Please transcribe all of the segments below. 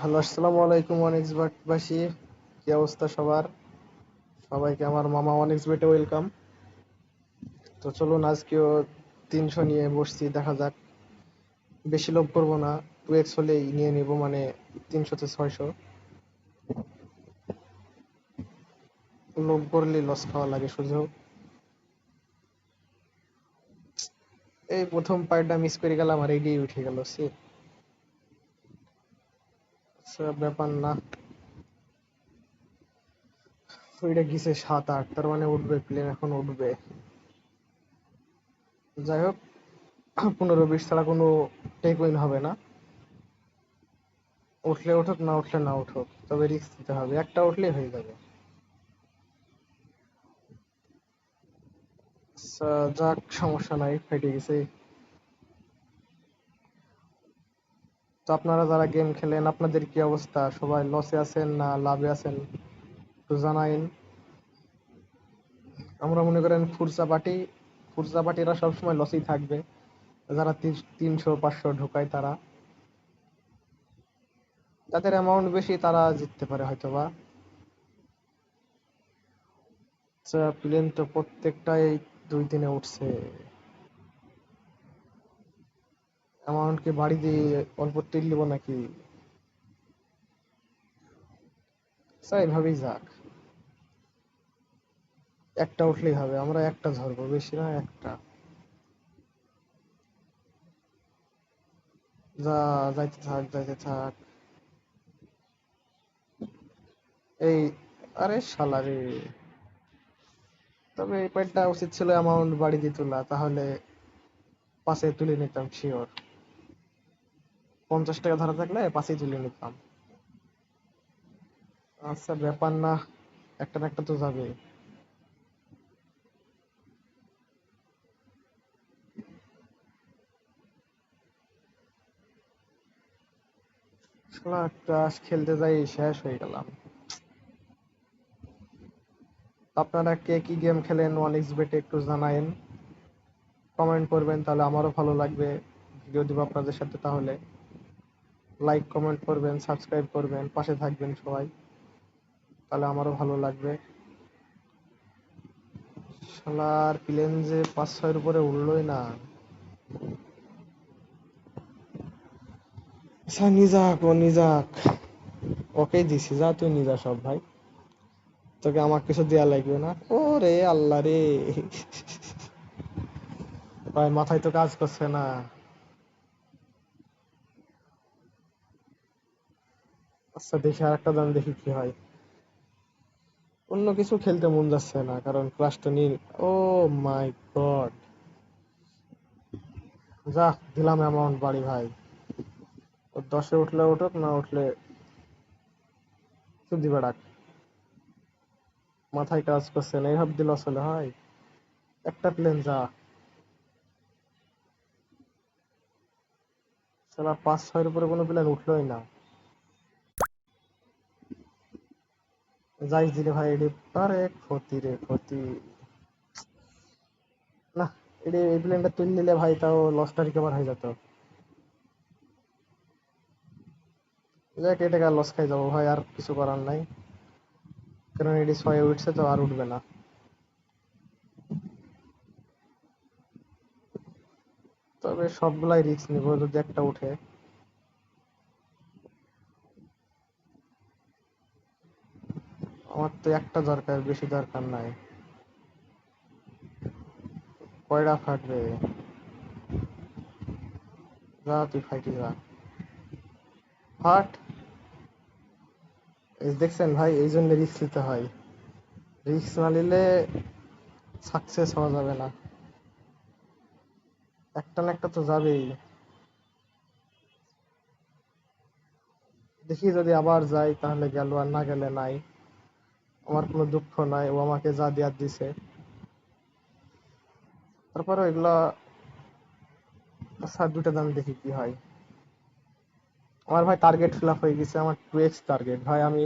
Hello, আসসালামু আলাইকুম অনেক্স বাসী কি অবস্থা সবার? সবাইকে আমার মামা অনেক্স বেটে ওয়েলকাম তো চলুন, আজকেও তিনশো নিয়ে বসছি, দেখা যাক। বেশি লোভ করব না টু এক্স হলেই নিয়ে নিব মানে তিনশোতে ছয়শো। লোভ করলে লস খাওয়া লাগে, শুধু। এই প্রথম পার্টটা মিস করে গেলাম আর এইটাই উঠে গেল সে ব্যাপার না। ওইটা গিয়েছে সাত আট তার মানে উঠবে প্লেন এখন উঠবে। যাই হোক পনেরো বিশ ছাড়া কোনো টেক উইন হবে না। উঠলে উঠুক না উঠলে না উঠুক তবে রিস্ক দিতে হবে। একটা উঠলেই হয়ে যাবে। আচ্ছা, যাক সমস্যা নাই ফেটে গেছে। তো আপনারা যারা গেম খেলেন, আপনাদের কি অবস্থা? সবাই লসে আছেন না লাভে আছেন? একটু জানাইন। আমরা মনে করেন ফুরসা পার্টি ফুরসা পার্টিরা সবসময় লসেই থাকবে। যারা তিনশো, পাঁচশো ঢোকায় তারা। যাদের অ্যামাউন্ট বেশি, তারা জিততে পারে হয়তোবা। আচ্ছা প্লেন তো প্রত্যেকটাই দুই দিনে উঠছে। অ্যামাউন্ট কি বাড়ি দিয়ে অল্প টিল দিব নাকি? আচ্ছা এভাবেই যাক। একটা উঠলেই হবে, আমরা একটা ধরবো, বেশি না একটা। যা, যাইতে থাক যাইতে থাক। এই, আরে শালা রে। তবে এই প্যাডটা উচিত ছিল অ্যামাউন্ট বাড়ি দিয়ে তোলা, তাহলে পাশে তুলে নিতাম শিওর পঞ্চাশ টাকা ধরা থাকলে পাশে তুলে নিতাম। আচ্ছা ব্যাপার না, একটা একটা তো যাবে। ক্লাস খেলতে যাই, শেষ হয়ে গেলাম। আপনারা কে কি গেম খেলেন ওয়ান বেটে একটু জানায়েন। কমেন্ট করবেন, তাহলে আমারও ভালো লাগবে। ভিডিও দিব আপনাদের সাথে তাহলে। লাইক কমেন্ট করবেন সাবস্ক্রাইব করবেন, পাশে থাকবেন সবাই। তাহলে আমারও ভালো লাগবে। শালার প্লেন যে পাঁচ ছয়ের উপরে উঠলোই না। আচ্ছা নিজাক, ও নিজাক। ওকেই দিছি, যা তুই নিজা সব ভাই। তোকে আমার কিছু দেয়া লাগবে না। ও রে আল্লাহ রে। ভাই, মাথায় তো কাজ করছে না। আচ্ছা দেখি আর একটা দাম, দেখি কি হয়। অন্য কিছু খেলতে মন যাচ্ছে না, কারণ ক্লাসটা নিয়ে ও মাই গড যা দিলাম অ্যামাউন্ট বাড়ি ভাই। দশে উঠলে উঠুক, না উঠলে শুধু বেড়াক মাথায় কাজ করছে না, এইভাবে দিল আসলে হয়। একটা প্লেন যা। সালা পাঁচ, ছয়ের উপরে কোনো প্লেন উঠলোই না। যাই দিলে ভাই এডি আরে ক্ষতি রে, ক্ষতি। না এডি এই প্লেনটা তুলে নিলে ভাই তাও লসটা রিকভার হয়ে যেত। যাক এটা লস খাই যাব ভাই, আর কিছু করার নাই। কারণ এটি ছয়ে উঠছে তো, আর উঠবে না। তবে সবগুলাই রিস্ক নিব, যদি একটা উঠে আমার তো একটা দরকার, বেশি দরকার নাই। কয়টা ফাটবে। যা তুই ফাইটি যা। ফাট। দেখছেন ভাই, এই জন্য রিস্ক নিতে হয়। রিস্ক না নিলে সাকসেস হওয়া যাবে না। একটা না একটা তো যাবেই। দেখি যদি আবার যাই, তাহলে গেল আর না গেলে নাই। আমার কোনো দুঃখ নাই, ও আমাকে যা দেওয়ার দিছে। তারপরে এগুলা, স্যার দুটা দাম দেখি কি হয়। আমার ভাই টার্গেট ফিল হয়ে গেছে, আমার টু এক্স টার্গেট ভাই, আমি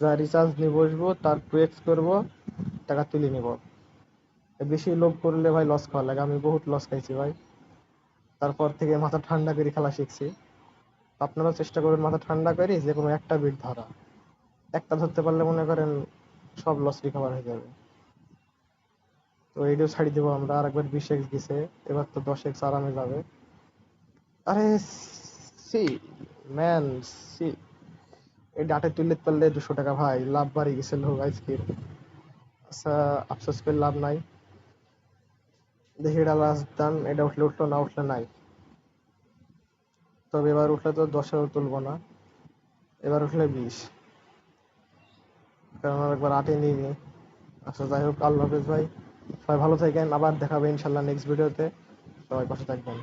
যা রিচার্জ নিয়ে বসবো, তার টু এক্স করব, টাকা তুলে নিব। বেশি লোভ করলে ভাই লস খাওয়া লাগে, আমি বহুত লস খাইছি ভাই। তারপর থেকে মাথা ঠান্ডা করে খেলা শিখছি। আপনারা চেষ্টা করবেন মাথা ঠান্ডা করে যে কোনো একটা বিট ধরা। একটা ধরতে পারলে মনে করেন সব লস রিকভার হয়ে যাবে। তো এইটাও ছাড়ি দেবো আমরা। আর একবার বিশ এক্স দিছে এবার তো দশ এক্স আরামে যাবে। আরে সি, ম্যান সি। এই ডাটে তুললে পারলে দুশো টাকা ভাই। লাভ বাড়ি গেছিল আজকের আচ্ছা আফসোস করে লাভ নাই। দেখি এটা লাস্ট দান এটা উঠলে উঠল না উঠলে নাই। তবে এবার উঠলে তো দশেও তুলবো না। এবার উঠলে বিশ। কারণ একবার আটে নিয়ে আচ্ছা যাই হোক, আল্লাহ হাফেজ ভাই। সবাই ভালো থাকেন, আবার দেখাবে ইনশাল্লাহ নেক্সট ভিডিওতে সবাই পাশে থাকবেন।